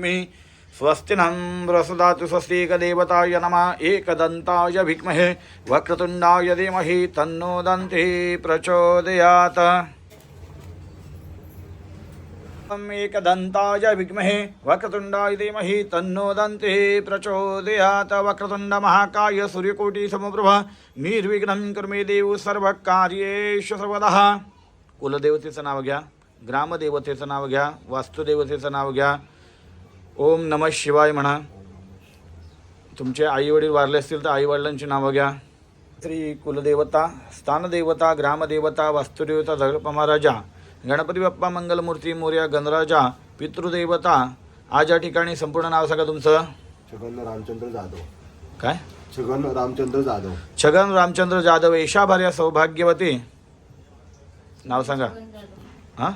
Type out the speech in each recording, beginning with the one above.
मे स्वस्तिनन्द्रसुदातु स्वस्तिकदेवताय नमः। एकदन्ताय विद्महे वक्रतुण्डाय धीमहि। तन्नो दन्तिः प्रचोदयात्। एकदन्ताय विद्महे वक्रतुण्डाय धीमहि। तन्नो दन्तिः प्रचोदयात्। वक्रतुण्डमहाकाय सूर्यकोटिसमप्रभ निर्विघ्नं कर्मे देव सर्वकार्येषु सर्वदा। कुलदेवतेचं नाव घ्या। ग्रामदेवतेचं नाव घ्या। वास्तुदेवतेचं नाव घ्या। ओम नम शिवाय म्हणा. तुमचे आईवडील वारले असतील तर आईवडिलांची नावं घ्या. श्री कुलदेवता स्थानदेवता ग्रामदेवता वास्तुदेवता धगपमा राजा गणपती बाप्पा मंगलमूर्ती मोर्या गणराजा पितृदेवता आज या ठिकाणी संपूर्ण नाव सांगा तुमचं. छगन रामचंद्र जाधव. काय? छगन रामचंद्र जाधव. छगन रामचंद्र जाधव येशाभार्या सौभाग्यवती. नाव सांगा. हां?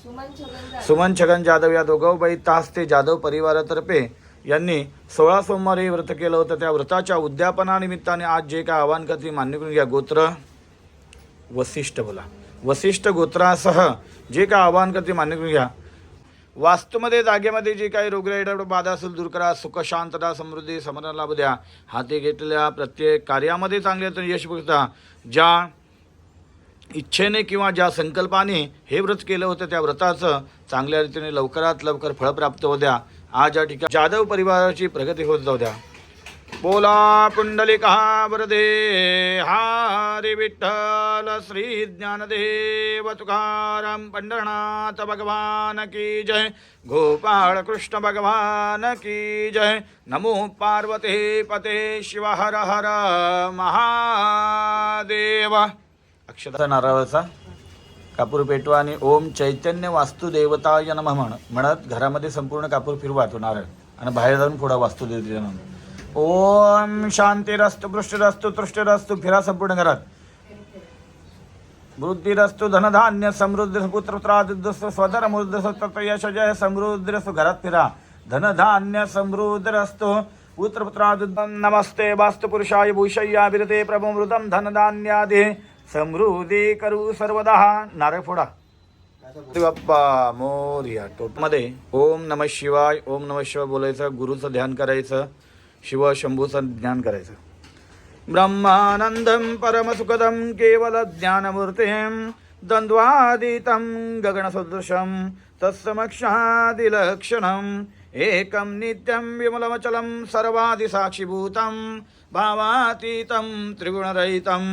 सुमन छगन जाधव. या दोघांबाई तास ते जाधव परिवारातर्फे यांनी सोळा सोमवारी व्रत केलं होतं. त्या व्रताच्या उद्यापनानिमित्ताने आज जे काय आव्हान करते मान्य करून घ्या. गोत्र वसिष्ठ बोला. वसिष्ठ गोत्रासह जे काय आव्हान करते मान्य करून घ्या. वास्तूमध्ये जागेमध्ये जे काही रोगराईड बाधा असेल दूर करा. सुख शांतता समृद्धी समाधान लाभ द्या. हाती घेतलेल्या प्रत्येक कार्यामध्ये चांगले यश बघता ज्या इच्छेने किंवा ज्या संकल्पाने हे व्रत केलं होतं त्या व्रताचं चांगल्या रीतीने लवकरात लवकर फळ प्राप्त हो द्या. आज या ठिकाणी जाधव परिवाराची प्रगती होत जाऊ द्या. बोला पुंडलिका वरदे हारी विठ्ठल श्री ज्ञानदेव तुकाराम पंढरनाथ भगवान की जय गोपाळ कृष्ण भगवान की जय नमो पार्वते पते शिव हर हर महादेव। अक्षता नारळाचा. कापूर पेटवा आणि ओम चैतन्य वास्तुदेवता देवताय म्हण. म्हणत घरामध्ये संपूर्ण कापूर फिरवा तो नारळ. आणि बाहेर जाऊन पुढा वास्तू देवतेच्या नाम. ओम शांतीरस्तु पृष्ठरस्तु तृष्टरस्तु फिरा संपूर्ण घरात. वृद्धिरस्तु धनधान्य समृद्ध पुत्रत्रादुद्धस्व स्वधर मुद्ध यश जय समृद्ध घरात फिरा. धनधान्य समृद्धरस्तु पुत्रपुत्रादुद्ध नमस्ते वास्तुपुरुषाय भूषय्या विरते प्रभमृतम धनधान्यादे. समृद्धी करू सर्वदा. नारळ फोडा बाप्पा मोर्या. टोपमध्ये ओम नम शिवाय ओम नम शिवाय बोलायचं गुरुचं ध्यान करायचं शिव शंभूचं ध्यान करायचं. ब्रह्मानन्दं परमसुखदं केवलज्ञानमूर्तिं द्वन्द्वादितं गगनसदृशं तत्समक्षादिलक्षणम् एकं नित्यं विमलमचलं सर्वादिसाक्षिभूतं भावातीतं त्रिगुणरहितं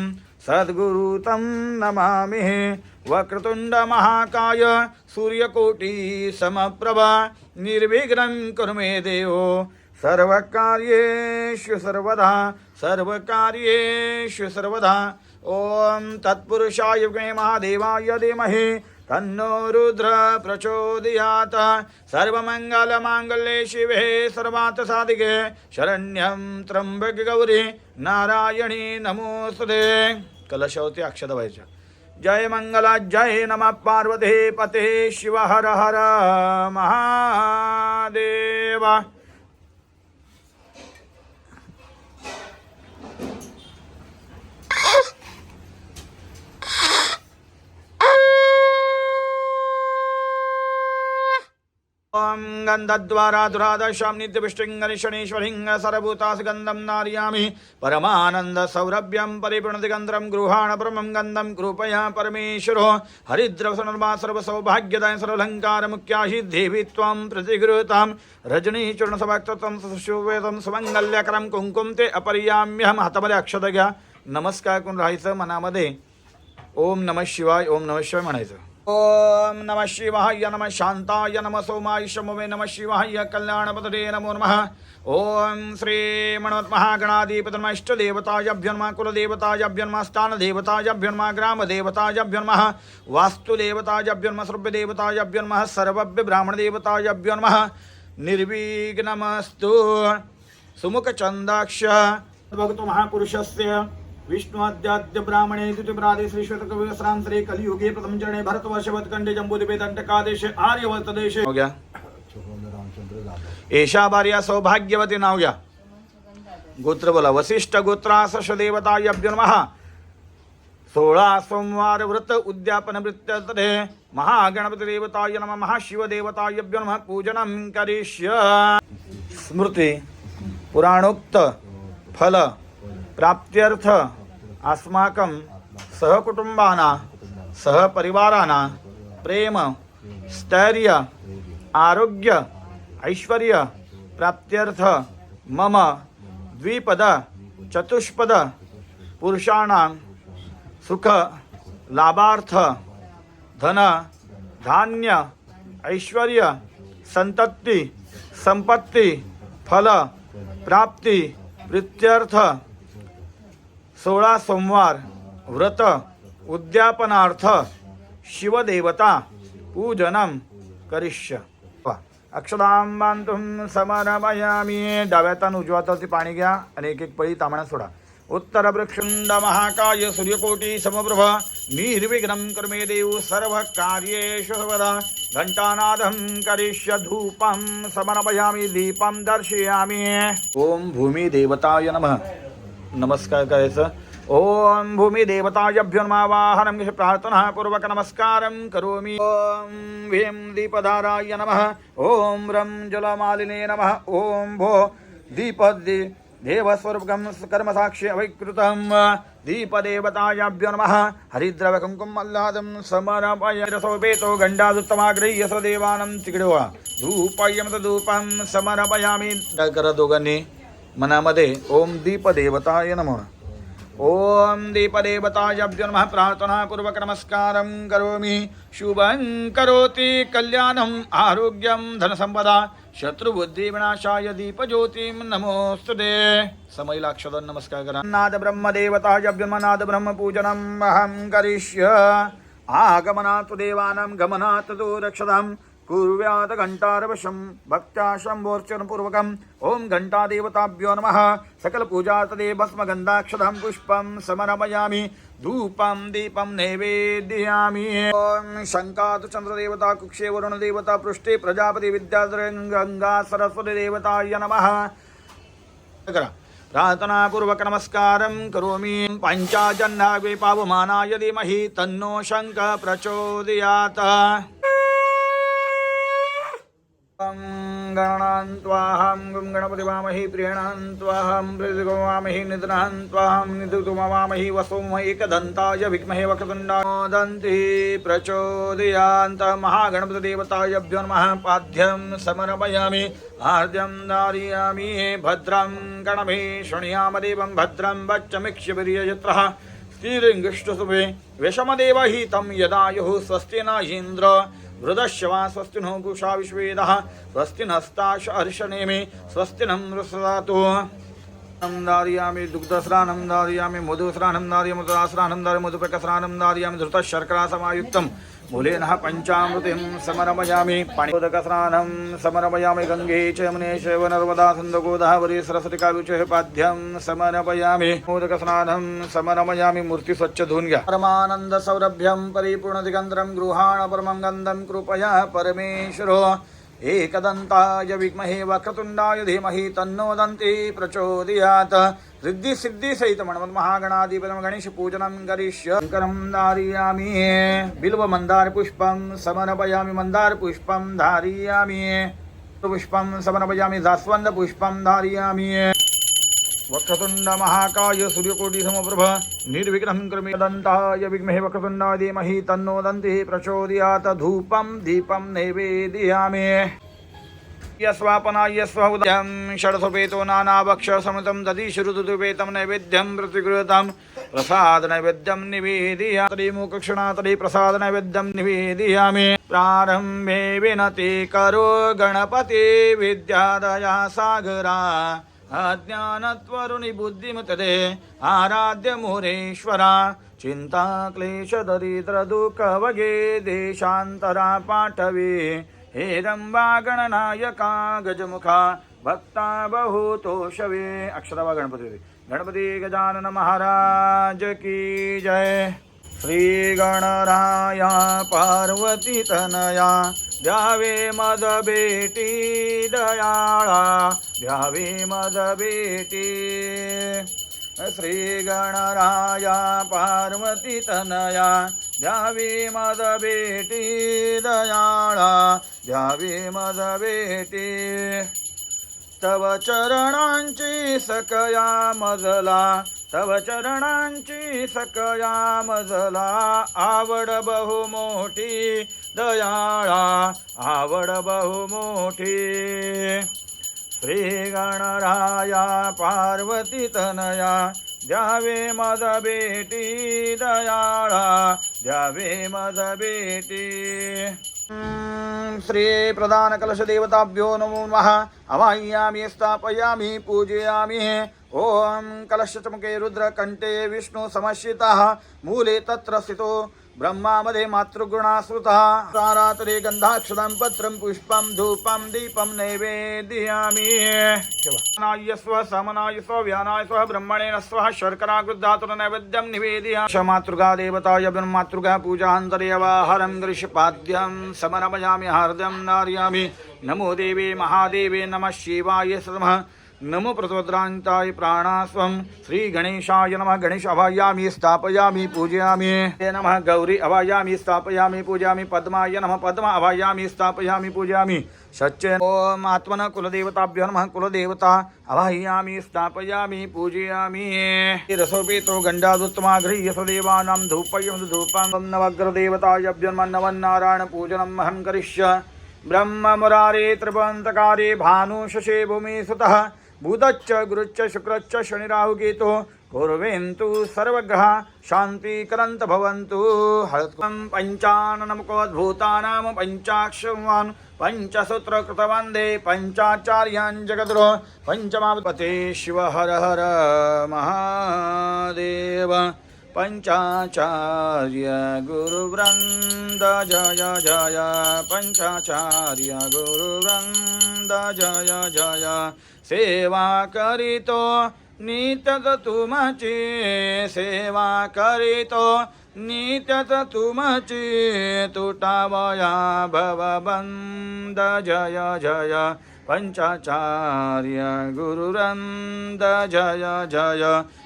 सद्गुरुतं नमामि वक्रतुण्डमहाकाय सूर्यकोटिसमप्रभा निर्विघ्नं कुरु मे देवो। सर्वकार्येषु सर्वदा सर्वकार्येषु सर्वदा। ॐ तत्पुरुषाय महादेवाय धीमहि। तन्नो रुद्र प्रचोदयात। सर्वमङ्गलमाङ्गल्ये शिवे सर्वार्थसाधिके शरण्यं त्र्यम्बके गौरी नारायणी नमोस्तुते कलशवती अक्षत व्हायच्या जय मंगला जय नमः पार्वते पते शिव हर हर महादेवा। ॐ गन्धद्वारा दुरादशां नित्यविष्टिङ्गनिशनीश्वरिङ्ग सर्वभूतासु गन्धं नार्यामि। परमानन्दसौरभ्यं परिपूर्णदिगन्धरं गृहाण परमं गन्धं कृपया परमेश्वरो। हरिद्रवसनर्मा सर्वसौभाग्यदाय सर्वलङ्कारमुख्याहि देवि त्वं प्रतिगृहतां। रजनीचूर्णसभक्तं सुशुवेदं सुमङ्गल्यकरं कुङ्कुं ते अपर्याम्यहं हातामध्ये अक्षत घ्या नमस्कार करून राहायचं मनामध्ये ओम नमः शिवाय ओम नमः शिवाय म्हणायचं ओम नम शिवाय नम शांताय नम सोमाय शमवे नम शिवाय कल्याणपदे नमो नमः। ओम श्री मणवत महागणाधिपतन्म इष्टदेवताभ्यो नमः कुलदेवताभ्यो नमः स्थानदेवताभ्यो नमः ग्रामदेवताभ्यो नमः वास्तुदेवताभ्यो नमः सर्वदेवताभ्यो नमः सर्वभ्य ब्राह्मणदेवताभ्यो नमः निर्विघ्नमस्तु। सुमुखचन्दाक्ष। भगतो महापुरुषस्य। विष्णुआद्याद्य ब्राह्मणे द्वितीयप्रादे श्री श्वेतकविस्रां श्री कलियुगे प्रथम चरणे भरतवर्षवत्कण्डे आर्यवर्त देशे हो गया। एषा भार्या सौभाग्यवती नाव घ्या. गोत्र बोला वसिष्ठ गोत्रास देवताभ्यो नमः सोळा सोमवार व्रत उद्यापन वृत्तरे महागणपती देवताय नम महाशिव देवतायभ्यो नमः पूजनं करिष्य। स्मृती पुराणोक्त फल। प्राप्त्यर्थ अस्माकं सहकुटुंबाना सहपरिवाराना प्रेम स्थैर्य आरोग्य ऐश्वर्य प्राप्त्यर्थ मम द्विपद चतुष्पद पुरुषाणां सुख लाभार्थ धन धान्य ऐश्वर्य संतत्ती संपत्ती फल प्राप्ती प्रित्यर्थ सोळा सोमवार व्रत उद्यापनार्थ शिवदेवता पूजनम करिष्य। अक्षदां बांधून समरमयामी डाव्यातान उजव्या हातावरती पाणी घ्या आणि एक एक पळी तांबण्यात सोडा। उत्तर प्रक्षुंड महाकाय सूर्यकोटी समप्रभ निर्विघ्नं कर्मे देव सर्व कार्येषु सर्वदा घंटानादं करिष्य धूपं समर्पयामि दीपं दर्शयामि। ओम भूमिदेवताय नमः। नमस्कार करायचं ओम भूमी देवताभ्यो नमावाहनं प्रार्थना पूर्वक नमस्कारं करोमि। ओम भीम दीपधाराय नमः। ओम रं जलमालिने नमः। ओम भो दीपदे देवस्वरूपकं कर्मसाक्षि अविकृतं। दीपदेवतायाभ्यो नमः। हरिद्रवकुङ्कुमल्लादं समरपय। रसोपेतो गण्डादुत्तमाग्रह्य स देवानं तिकडवा धूपयं धूपं समर्पयामि। करा दोघांनी मनामध्ये ओम दीपदेवताय नमः। ओम दीपदेवतायभ्यो नमः प्रार्थनापूर्वक नमस्कारं करोमि। शुभं करोति कल्याणम् आरोग्यं धनसम्पदा शत्रुबुद्धिविनाशाय दीपज्योतिं नमोऽस्तुते समैलाक्षदं नमस्कार करा। नाद ब्रह्मदेवतायभ्यो नाद ब्रह्मपूजनम् अहं करिष्य। आगमनात् देवानां गमनात् तु रक्षताम्। कुर्व्यात् घण्टारवशं भक्त्या शम्भोर्चनपूर्वकम् ॐ घण्टादेवताभ्यो नमः। सकलपूजातदे भस्मगन्धाक्षतं पुष्पं समर्पयामि धूपं दीपं नैवेद्यामि। ॐ शङ्का तु चन्द्रदेवता कुक्षे वरुणदेवता पृष्ठे प्रजापति विद्याधरङ्गा सरस्वतीदेवताय नमः। करा प्रार्थनापूर्वक नमस्कारं करोमि। पञ्चाजन्नाग्वे पावमानाय धीमहि तन्नो शङ्ख प्रचोदयात्। गणान् त्वाहं गुं गणपतिवामहि प्रियणान् त्वाहं मृदुगवामहि निद्रान् त्वाहं निधुतुमवामहि वसोमैकदन्ताय विद्महे वक्रतुण्डादन्ति प्रचोदयान्त महागणपतिदेवतायभ्यो नमः। पाद्यं समर्पयामि। आर्द्यं धारयामि। भद्रं गणभि शृणुयामदेवं भद्रं वच्चमिक्ष्यवीर्यजत्रः स्त्रीलिङ्गिष्टसुभे विषमदेव हि तं यदायुः स्वस्ति न इन्द्र स्वस्ति नो पूषा विश्वेदः। स्वस्ति नस्ताश हर्षनेमि स्वस्ति नं मृसदातु स्नानं धारयामि दुग्धस्नानं दारियामि मधुस्नानं धारयामि मधुरास्नानं धारयामि दारियामि धारयामि धृतशर्करासमायुक्तं पञ्चामृतिं समरमयामि पाणिोदकस्नानं समरमयामि गङ्गे च यमुने शैव नर्मदा सिन्धुगोदावरी सरस्वती काव्युचे पाद्यं समर्पयामि मोदकस्नानं समरमयामि मूर्ती स्वच्छ धुवून घ्या परमानंद सौरभ्यं गृहाण परमं गन्धं कृपया परमेश्वरो। एकदन्ताय विद्महे वक्रतुण्डाय धीमहि तन्नो दन्ति प्रचोदयात्। रिद्धि सिद्धि सहित म्हणमत महागणाधिपतम गणेश पूजनम करिष्य। शङ्करं धारयामि। बिल्व मंदार पुष्पम समर्पयामि मंदार पुष्पम धारयामि। पुष्पं समर्पयामि जास्वंद पुष्पम धारयामि। वक्रतुण्ड महाकाय सूर्यकोटि समप्रभ निर्विघ्नं क्रमे दन्ताय विघ्महे वक्रतुण्डाय धीमहि तन्नो दन्तिः प्रचोदयात। धूपं दीपं नैवेदयामि। यस्वापनाय स्वउदयं षड्सुपेतो नानाभक्ष समृतं दधिश्रुतुपेतं नैवेद्यं प्रतिगृहतं प्रसादनैवेद्यं नैवेद्यं निवेदयामि। त्रिमुखक्षणातरि प्रसादनैवेद्यं निवेदयामि। प्रारम्भे विनति करो गणपति विद्यादया सागरा। अज्ञानत्वरुणि बुद्धिमतदे आराध्य मुरेश्वरा। चिन्ता क्लेश दरिद्र देशान्तरा पाठवे। हेरंबा गणनायका गजमुखा भक्ता बहुतोषवे अक्षरवा गणपती गणपती गजानन महाराज की जय। श्री गणराया पार्वती तनया द्यावे मद बेटी दयाळा द्यावे मद बेटी। श्रीगणराया पार्वतीतनया द्यावी मद भेटी दयाळा द्यावी मद भेटी. तव चरणांची सकया मजला तव चरणांची सकया मजला. आवड बहु मोठी दयाळा आवड बहु मोठी. श्री गणराया पार्वती तनया द्यावे मद भेटी दयाळा द्यावे मद बेटी. श्री प्रधान कलश देवताभ्यो नमो नमः. अवाह्यामि स्थापयामि पूजयामि. ॐ कलशचमुखे रुद्रकण्ठे विष्णु मूले तत्र स्थितो ब्रह्मामध्ये मातृगुणाश्रुतः तारातरे गन्धाक्षरं पत्रं पुष्पं धूपं दीपं नैवेदयामि नाय स्व समनाय स्व व्यानाय स्व ब्रह्मणेन स्वः शर्कराकृद्धातुर नैवेद्यं निवेदयामि। श मातृगा देवताय ब्रह्मातृगा पूजान्तरेवाहरं गृषपाद्यं समरमयामि हार्दं नारयामि। नमो देवे महादेवे नमः शिवाय नमः नमो प्रतोद्रान्ताय प्राणास्वं। श्रीगणेशाय नमः। गणेश अवायामि स्थापयामि पूजयामि। ते नमः। गौरी अवायामि स्थापयामि पूजयामि। पद्माय नमः। पद्म अवायामि स्थापयामि पूजयामि। सच्चे ओम आत्मन कुलदेवताभ्यो नमः। कुलदेवता अवाह्यामि स्थापयामि पूजयामि। रसोपेतो गण्डादुत्तमा गृह्यसदेवानां धूपयं धूपं नवग्रदेवतायभ्यन्मन्नवन्नारायण पूजनम् अहं करिष्य। ब्रह्म मुरारे त्रिपन्तकारे भानुशशे भूमि बुधच्च गुरुच्च शुक्रच्च शुक्रश्च शनिराहुकेतो कुर्वेन्तु सर्वग्रहा शान्तिकरन्त भवन्तु। हळत्वं पञ्चाननमुकोद्भूतानां पञ्चाक्षवान् पञ्चसूत्रकृतवन्दे पञ्चाचार्यान् जगद्रो पञ्चमापते शिव हर हर महादेव। पञ्चाचार्य गुरुवृन्द जय जय पञ्चाचार्य गुरुवृन्द जय जय। सेवा करीतो नित्यत तुमची सेवा करीतो नित्यत तुमची तुटावया भवबन्द जय जय पञ्चाचार्य गुरुवृन्द जय जय।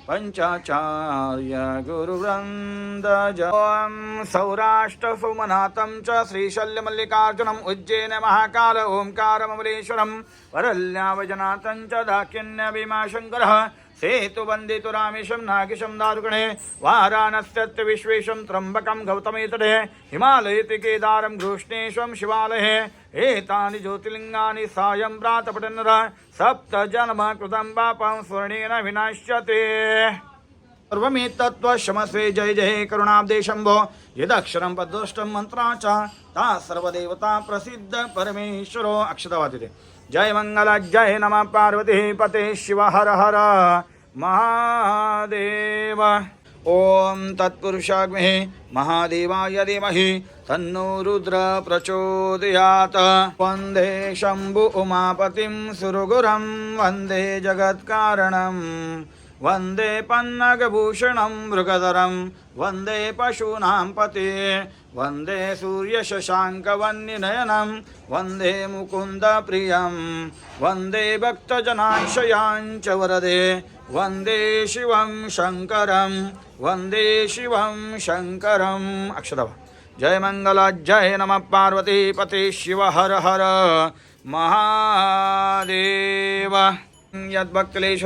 पञ्चाचार्य गुरुवृन्द जयं। ॐ च श्रीशल्यमल्लिकार्जुनम् उज्जैन महाकाल ओङ्कारममलेश्वरं वरल्यावजनाथं च दाक्षिण्यभीमाशङ्करः सेतुवन्दितु रामेशं नागिशं दारुगणे वाराणस्यत्य विश्वेशं त्र्यम्बकं गौतमेतडे हिमालयति केदारं घृष्णेशं शिवालये एतानि ज्योतिर्लिङ्गानि सायं प्रातपटनर सप्तजन्म कृतं पापं स्वर्णेन विनाश्यते। सर्वमेतत्त्वशमस्वे जय जय करुणाब्देशम्भो। यदक्षरं पद्दोष्टं मन्त्रा च ता सर्वदेवता प्रसिद्ध परमेश्वरो। अक्षतवादिते। जय मङ्गल जय नमः पार्वती पते शिव हर हर। महादेव। ॐ तत्पुरुषाग्महे महादेवाय धीमहि तन्नो रुद्र प्रचोदयात्। वन्दे शम्भु उमापतिं सुरगुरं वन्दे जगत्कारणम् वन्दे पन्नगभूषणं मृगधरं वन्दे पशूनां पते। वन्दे सूर्यशशाङ्कवन्निनयनं वन्दे मुकुन्दप्रियं। वन्दे भक्तजनाशयाञ्च वरदे। वन्दे शिवं शङ्करं वन्दे शिवं शङ्करम्। अक्षतः जय मंगला जय नमः पार्वती पते शिव हर हर। महादेव। यद्भक्तिलेश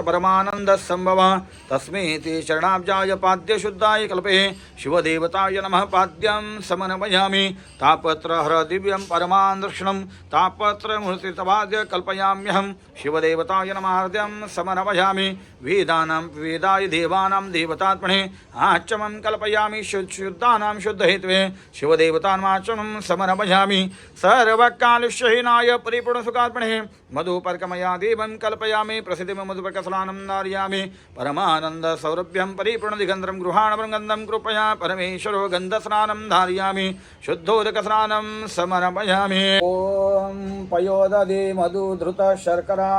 परमानन्दः सम्भवः तस्मै ते शरणाब्जाय पाद्यशुद्धाय कल्पे। शिवदेवताय नमः पाद्यं तापत्र तापत्रहर दिव्यं परमान्दर्शनं तापत्रमूर्तितवाद्य कल्पयाम्यहं। शिवदेवताय नमार्द्यं समर्पयामि वेदानां वेदाय देवानां देवतात्मने आचमं कल्पयामि शुद्ध शुद्धानां शुद्धहेत्वे शिवदेवतानाचमं समर्पयामि। सर्वकालुष्यहीनाय परिपूर्णसुखात्मने मधुपर्कमया देवं कल्पयामि। प्रसिद्धिं मधुपर्कस्नानं नारयामि। परमानन्दसौरभ्यं परिपूर्णदिगन्धरं गृहाणं गन्धं कृपया परमेश्वरो गन्धस्नानं धारयामि। शुद्धोदकस्नानं समर्पयामि। ॐ पयोदधि मधुधृतशर्करा।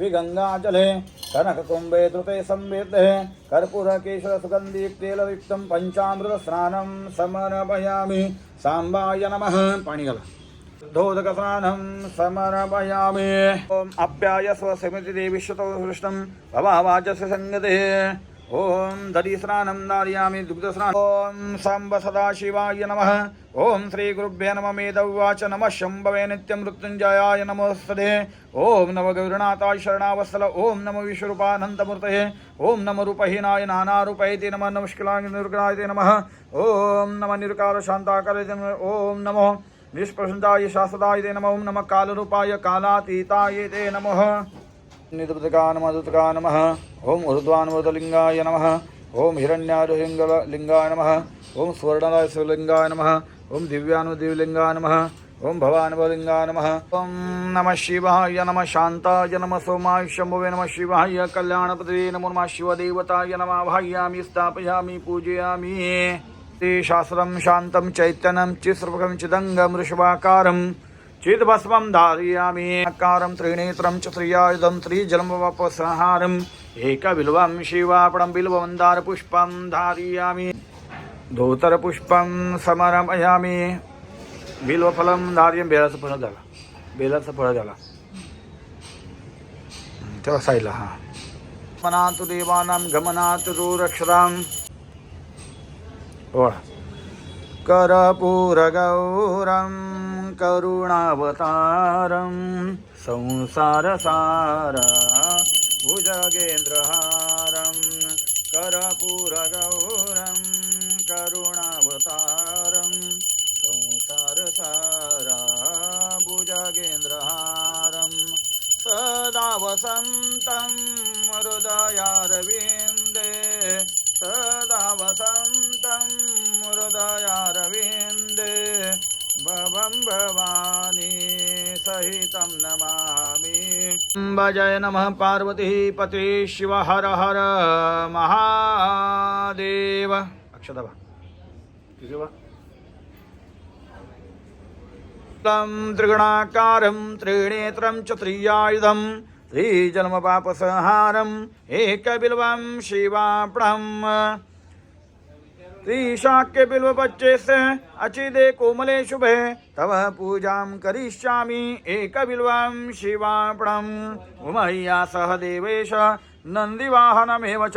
विगङ्गाजले कनककुम्भे धृते संवेदे कर्पूरकेशरसुगन्धितेलयुक्तं पञ्चामृतस्नानं समर्पयामि। साम्बाय नमः। पाणी घाला धोदकस्नानं समर्पयामि। ॐ आप्यायस्व समितिदेवी सृष्टं। भवावाचस्य सङ्गतिः ॐ दधिस्नानं धारयामि दुग्धस्नानम् ॐ साम्ब सदाशिवाय नमः। ॐ श्रीगुरुभ्य नम। मेदवाच नमः। शम्भवे नित्यं मृत्युञ्जयाय नमोस्तते ॐ नम गौरनाथाय शरणावत्सल ॐ नम विश्वरूपानन्दमूर्तये। ॐ नम रूपहीनाय नानारूपैते नमः। नमस्कृलाय निर्गुणाय नमः। ॐ नम निर्कार नमः ॐ नमो निष्प्रसन्ताय शाश्वताय ते नमः नमः कालरूपाय कालातीताय ते नमः। निदुतका नमः। दुतका नमः ॐ ऊर्ध्वान्मृतलिङ्गाय नमः। ॐ हिरण्यारुलिङ्गाय नमः। ॐ स्वर्णलाय शिवलिङ्गाय नमः। ॐ दिव्यानुदिवलिङ्गाय नमः। ॐ भवानुभलिङ्गाय नमः। ॐ नमः शिवाय नमः। शान्ताय नमः। सोमाय शम्भवे नमः। शिवाय कल्याणपदे नमो नमः। शिवदेवताय नमः। भायामि स्थापयामि पूजयामि। शास्त्रं शान्तं चैतन्यं चित्सर्वकं चिदङ्गं ऋषभाकारं चिद्भस्मं धारयामि आकारं त्रिनेत्रं च त्रियायुधं त्रिजलमवपसंहारम् एकबिल्वं शिवापणं बिल्वमन्दारपुष्पं धारयामि। धोतरपुष्पं समर्पयामि। बिल्वफलं धार्यं बेलाचं फळ झाला बेलाचं फळ झाला तेव्हा साईला मनातु देवानां गमनात् दूरक्षरां। ओळा। करपूरगौरं करुणावतारं संसारसार भुजगेन्द्रहारं करपूरगौरं करुणावतारं संसारसारा भुजगेन्द्रहारं सदा वसन्तं हृदयारविन्दे सदा वसन्तं सहितं नमामि। भजय नमः पार्वती पते शिव हर हर महादेव। अक्षता बा तं त्रिगुणाकारं त्रिनेत्रं च त्रियायुधं त्रिजन्मपापसंहारम् एकबिल्वं शिवापणम् त्रिशाक्यबिल्वपच्चेस्य अचिदे कोमले शुभे। तव पूजां करिष्यामि एकबिल्वं शिवापणम् उमय्या सह देवेश नन्दिवाहनमेव च।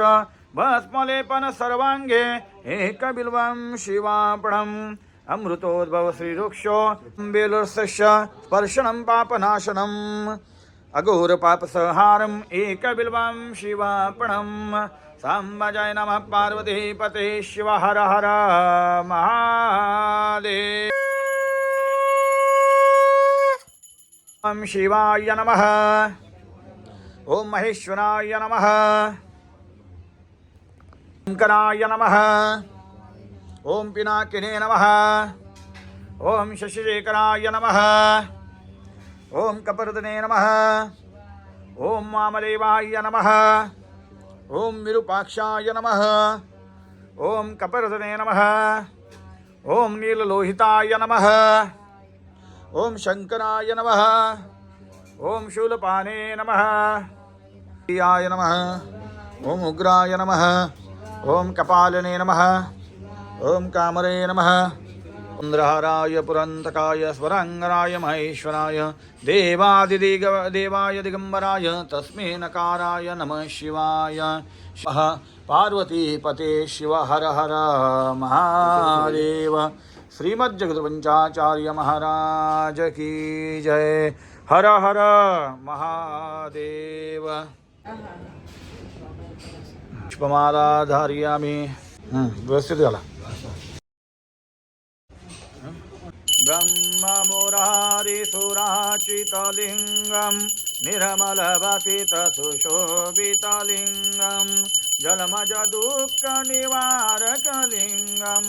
भस्मलेपन सर्वाङ्गे एकबिल्वं शिवापणम् अमृतोद्भव श्रीरुक्षो बेलुर्स्य स्पर्शनं पापनाशनम्। अघोरपापसंहारम् एकबिल्वं शिवापणम् साम्बजय नमः पार्वती पते शिव हर हर महादेव। ॐ शिवाय नमः। ॐ महेश्वराय नमः। शङ्कराय नमः। ॐ पिनाकिने नमः। ॐ शशिशेखराय नमः। ॐ कपर्दने नमः। ॐ वामदेवाय नमः। ॐ विरूपाक्षाय नमः ॐ कपर्दने नमः ॐ नीललोहिताय नमः ॐ शङ्कराय नमः ॐ शूलपाने नमः प्रियाय नमः ॐ उग्राय नमः ॐ कपालने नमः ॐ कामरे नमः चन्द्रहाराय पुरन्तकाय स्वरङ्गराय महेश्वराय देवादिदिग देवाय दिगम्बराय तस्मै नकाराय नमः शिवाय। शिवः पार्वतीपते शिव हर हर महादेव। श्रीमज्जगतपञ्चाचार्य महाराज की जय। हर हर महादेव। पुष्पमाला धारयामि। व्यवस्थित झाला. ब्रह्ममुरारिसुराचितलिङ्गं निर्मलवसितसुशोभितलिङ्गं जलमजदुःखनिवारकलिङ्गं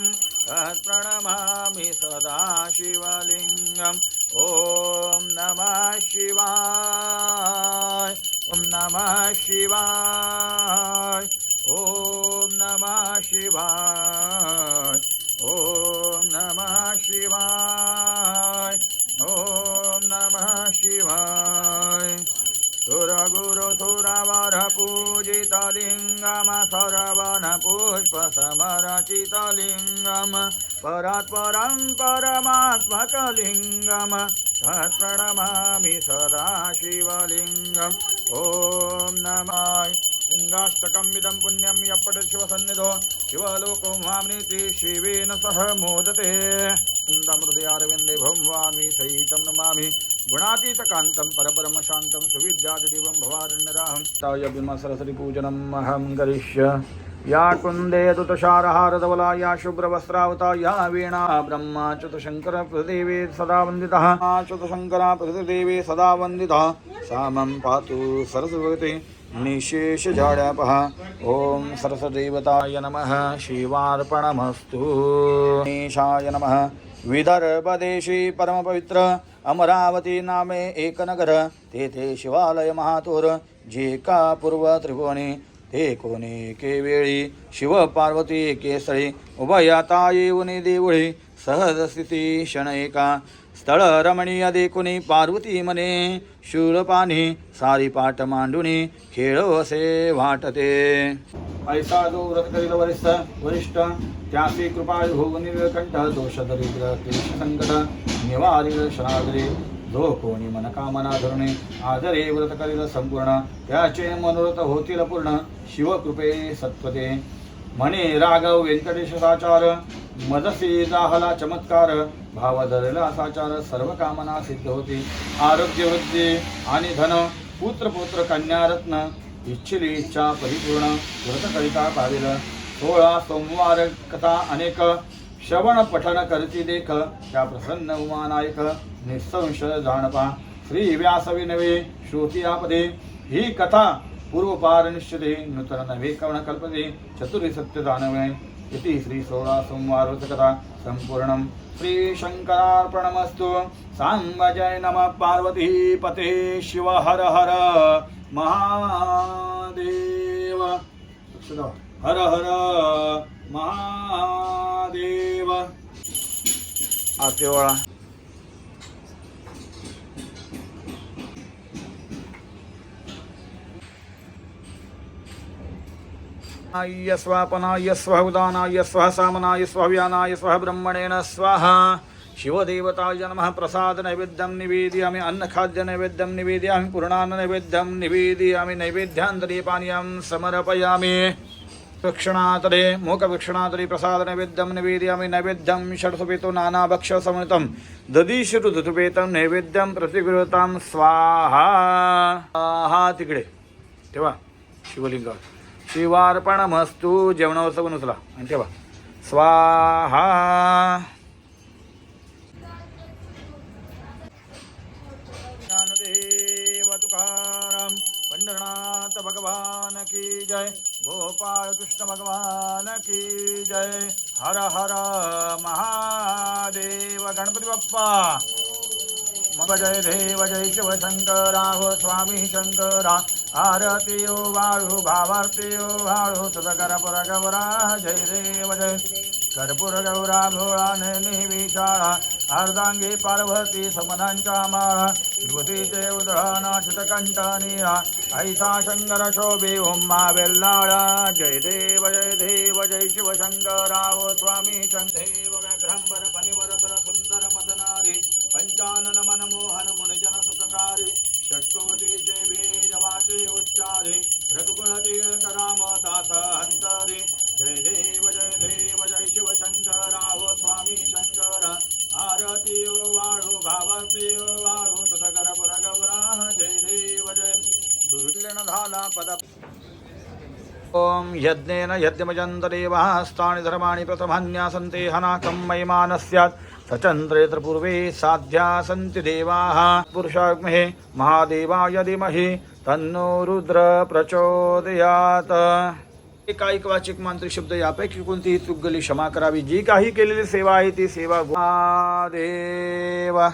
तत्प्रणमामि सदा शिवलिङ्गम् ॐ नमः शिवाय ॐ नमः शिवाय ॐ नमः शिवाय। ॐ नमः शिवाय ॐ नमः शिवाय सुरगुरु सुरवर पूजितलिङ्गम सरवण पुष्पसमरचितलिङ्गम परात् परं परमात्मकलिङ्गं तत्प्रणमामि सदा शिवलिङ्गम् ॐ नमाय लिङ्गाष्टकमिदं पुण्यं यपट शिवसन्निधो शिवलोको माम्नीति शिवेन सह मोदते। हृदयारविन्दे भवामि सहितं नमामि। गुणातीतकान्तं परपरमशान्तं सुविद्यादिदेवं भवारण्यदाहं ताय भीमा पूजनम् अहं करिष्य। या कुन्दे तुतशारहारधवला या शुभ्रवस्त्रावता या वीणा ब्रह्मा चतुशङ्करप्रदेवे सदा वन्दितः। च्युतशङ्करा प्रतिदेवे सदा वन्दितः। सा पातु सरस्वती। निशेषजाड्यापः ॐ सरस्वदेवताय नमः। शिवार्पणमस्तु। गणेशाय नमः। विदर्भदेशी परमपवित्र अमरावती नामे एकनगर। तेथे शिवालय महातोर। जे का पूर्व त्रिभुवने। ते कोणी केवेळी शिव पार्वती केसळी उभयाता येऊनी देवळी। सहजस्थिती क्षण एका। स्थळ रमणीय देखुनी पार्वती मने। शूरपाणी सारी पाठ मांडुनी खेळ असे वाटते. ऐसा जो व्रत करील वरिष्ठ वरिष्ठ त्यासी कृपा भोग निर्कंठ दोष दरिद्र क्लेश संकट निवारिल शनादरी जो कोणी मनकामना धरणे आदरे व्रत करील संपूर्ण त्याचे मनोरथ होतील पूर्ण शिवकृपे सत्वते. म्हणे राघव व्यंकटेश्वराचार मदसी दाहला चमत्कार भाव धरला साचार सर्व कामना सिद्ध होती. आरोग्य वृद्धी आणि धन पुत्र पुत्र कन्या रत्न इच्छिली इच्छा परिपूर्ण व्रत करिता पाविल. सोळा सोमवार कथा अनेक श्रवण पठन करती देख त्या प्रसन्न उमानायक निसंशय जाणपा. श्री व्यासविनवे श्रोती आपदे. ही कथा पूर्वपार निश्चिते नूतन नवे कवण कल्पते इति श्री सोळा सोमवार कथा श्री शंकरार्पणमस्तु सांब जय नम पार्वती पते शिव हर हर। महादेव। हर हर। महादेव। आरतीवाळा आय स्वापनाय स्वः उदानाय स्वः सामनाय स्वव्यानाय स्वः ब्रह्मणेन स्वाहा। शिवदेवताय नमः प्रसाद नैवेद्यं निवेदयामि अन्नखाद्य नैवेद्यं निवेदयामि पूर्णान्न नैवेद्यं निवेदयामि नैवेद्यान्तरीपानीयं समर्पयामि। वृक्षणातरे मूकवृक्षणातरे प्रसाद नैवेद्यं निवेदयामि नैवेद्यं षट्सुपेतो नानाभक्षसमृतं ददीशिरु धुतुपेतं नैवेद्यं प्रतिगृहतां स्वाहा। हा तिकडे तेव्हा शिवलिंगावर शिवार्पणमस्तू जेवणावरचं पण उचला आणि ठेवा. स्वाहा. तुकाराम पंढरनाथ भगवान की जय गोपाळ कृष्ण भगवान की जय हर हर महादेव गणपती बाप्पा। मग जय देव जय शिवशंकरा हो स्वामी शंकरा। आरतियो ओ वाळू भावारती वाळू सदकर गौरा जय देव जय. कर्पूर गौरा भोळा नेनी विशाळा अर्धांगी पार्वती समनांच्या माळा विभूतीचे उदळाना शतकंठ नीळा ऐसा शंकर शोभे उम्मा बेल्लाळा जय देव जय देव जय शिवशंकरा स्वामी शंदेव व्याघ्रांबर पनिवरदर सुंदर मदनारी पंचानन मनमोहन ॐ यज्ञेन यज्ञमजन्तदेवः स्थानि धर्माणि प्रथमान्यासन्ते हनाकं महिमान स्यात् सचन्द्रे पूर्वे साध्या सन्ति देवाः। पुरुषाग्महे महादेवाय धीमहि तन्नो रुद्र प्रचोदयात। एकाएक वाचिक मांत्रिक शब्द यापैकी कोणतीही चूक गेली क्षमा करावी। जी काही केलेली सेवा आहे ती सेवा देवा